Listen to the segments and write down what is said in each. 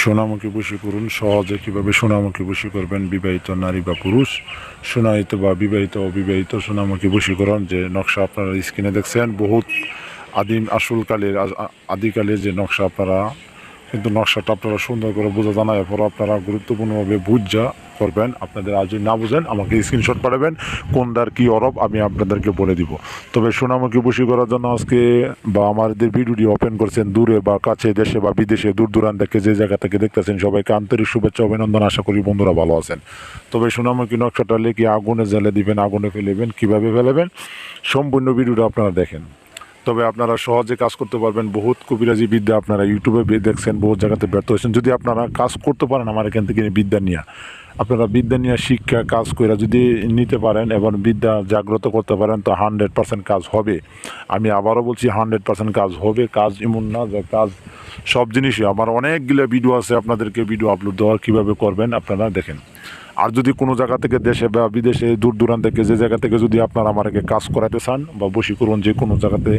সোনামুখী বসে করুন, সহজে কীভাবে সোনামুখী বসে করবেন, বিবাহিত নারী বা পুরুষ সোনাহিত বা বিবাহিত, অবিবাহিত সোনামুখী বশীকরণ যে নকশা আপনারা স্ক্রিনে দেখছেন, বহুত আদিম আসলকালের আদিকালের যে নকশা আপনারা, কিন্তু নকশাটা আপনারা সুন্দর করে বোঝা জানায় পর আপনারা গুরুত্বপূর্ণভাবে বুঝা করবেন। আপনাদের আজ না বুঝেন, আমাকে স্ক্রিনশট পাঠাবেন, কোন দার কী অরব, আমি আপনাদেরকে বলে দিব। তবে সোনামুখী বসি করার জন্য আজকে বা আমাদের ভিডিওটি ওপেন করছেন দূরে বা কাছে দেশে বা বিদেশে, দূর দূরান্ত থেকে যে জায়গা থেকে দেখতেছেন, সবাইকে আন্তরিক শুভেচ্ছা, অভিনন্দন আশা করি বন্ধুরা ভালো আছেন। তবে সোনামুখী নকশাটা লেগে আগুনে জ্বালে দিবেন, আগুনে ফেলেবেন, কীভাবে ফেলেবেন, সম্পূর্ণ ভিডিওটা আপনারা দেখেন। তবে আপনারা সহজে কাজ করতে পারবেন, বহুত কবিরাজি বিদ্যা আপনারা ইউটিউবে দেখছেন, বহুত জায়গাতে ব্যর্থ হয়েছেন। যদি আপনারা কাজ করতে পারেন আমার এখান থেকে বিদ্যা নিয়ে আপনারা বিদ্যা নিয়ে শিক্ষা কাজ করে যদি নিতে পারেন এবং বিদ্যা জাগ্রত করতে পারেন, তো হান্ড্রেড পার্সেন্ট কাজ হবে। আমি আবারও বলছি, হান্ড্রেড পার্সেন্ট কাজ হবে। কাজ এমন না যে কাজ সব জিনিসই। আমার অনেকগুলো ভিডিও আছে, আপনাদেরকে ভিডিও আপলোড দেওয়ার, কীভাবে করবেন আপনারা দেখেন। আর যদি কোনো জায়গা থেকে দেশে বা বিদেশে দূর দূরান্ত থেকে যে জায়গা থেকে যদি আপনারা আমাকে কাজ করাতে চান বা বসি করুন যে কোনো জায়গাতে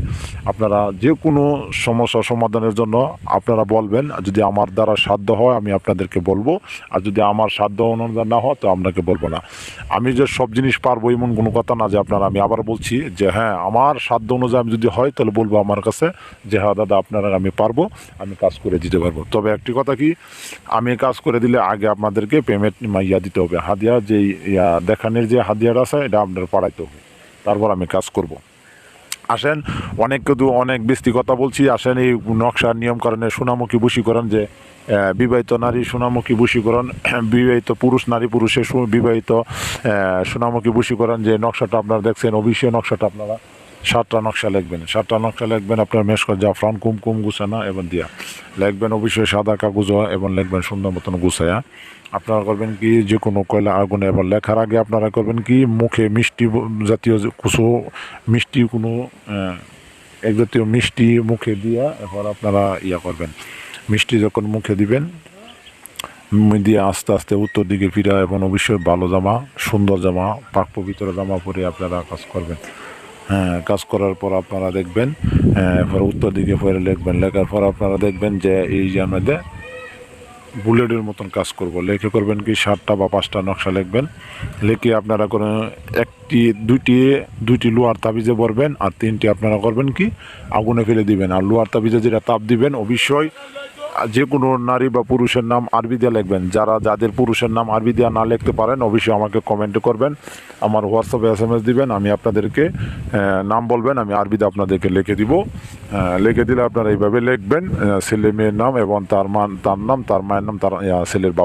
আপনারা যে কোনো সমস্যা সমাধানের জন্য আপনারা বলবেন যদি আমার দ্বারা সাধ্য হয় আমি আপনাদেরকে বলব, আর যদি আমার সাধ্য অনুযায়ী না হয় তো আপনাকে বলব না। আমি যে সব জিনিস পারব এমন কোনো কথা না যে আপনারা, আমি আবার বলছি যে হ্যাঁ আমার সাধ্য অনুযায়ী আমি যদি হয় তাহলে বলব আমার কাছে যে হ্যাঁ দাদা, আপনারা, আমি পারব, আমি কাজ করে দিতে পারব। তবে একটি কথা কি, আমি কাজ করে দিলে আগে আপনাদেরকে পেমেন্ট ইয়া দিতে হবে। হাদিয়া যে ইয়া, দেখানোর যে হাদিয়াটা আছে, এটা আপনার পাঠাইতে হবে। তারপর আমি কাজ করব। আসেন অনেক কিন্তু অনেক বেশি কথা বলছি। আসেন, এই নকশার নিয়মকরণে সোনামুখী বশীকরণ যে বিবাহিত নারী সোনামুখী বশীকরণ, বিবাহিত পুরুষ, নারী পুরুষের বিবাহিত সোনামুখী বশীকরণ যে নকশাটা আপনারা দেখছেন অবশ্যই নকশাটা আপনারা সাতটা নকশা লিখবেন। সাতটা নকশা লিখবেন আপনার মেশকর জাফরান, কুমকুম গুছানা এবং দিয়া। লিখবেন অবশ্যই সাদা কাগজ এবং লিখবেন সুন্দর মতন গুছায়া। আপনারা করবেন কি যে কোনো কয়লা আগুনে এবার লেখার আগে আপনারা করবেন কি, মুখে মিষ্টি জাতীয় কিছু মিষ্টি কোনো এক জাতীয় মিষ্টি মুখে দিয়া এরপর আপনারা ইয়া করবেন। মিষ্টি যখন মুখে দিবেন দিয়ে আস্তে আস্তে উত্তর দিকে ফিরা এবং অবশ্যই ভালো জামা, সুন্দর জামা, পাক পবিত্র জামা পরে আপনারা কাজ করবেন। কাজ করার পর আপনারা দেখবেন হ্যাঁ, এরপর উত্তর দিকে পরে লিখবেন। লেখার পর আপনারা দেখবেন যে এই যে আমাদের বুলেটের মতন কাজ করব। লেখে করবেন কি সাতটা বা পাঁচটা নকশা লিখবেন। লিখে আপনারা কোনো একটি দুইটি দুইটি লোহার তাবিজে ভরবেন আর তিনটি আপনারা করবেন কি আগুনে ফেলে দিবেন। আর লোহার তাবিজে যেটা তাপ দিবেন অবশ্যই যে কোনো নারী বা পুরুষের নাম আরবি দিয়ে লিখবেন। যারা যাদের পুরুষের নাম আরবি দিয়ে না লিখতে পারেন, অবশ্যই আমাকে কমেন্ট করবেন। আমার হোয়াটসঅ্যাপে এস এম এস দিবেন, আমি আপনাদেরকে নাম বলবেন, আমি আরবিতে আপনাদেরকে লিখে দিব। লিখে দিলে আপনারা এইভাবে লিখবেন ছেলে মেয়ের নাম এবং তার মান, তার নাম, তার মায়ের নাম, তার ছেলের বাবা।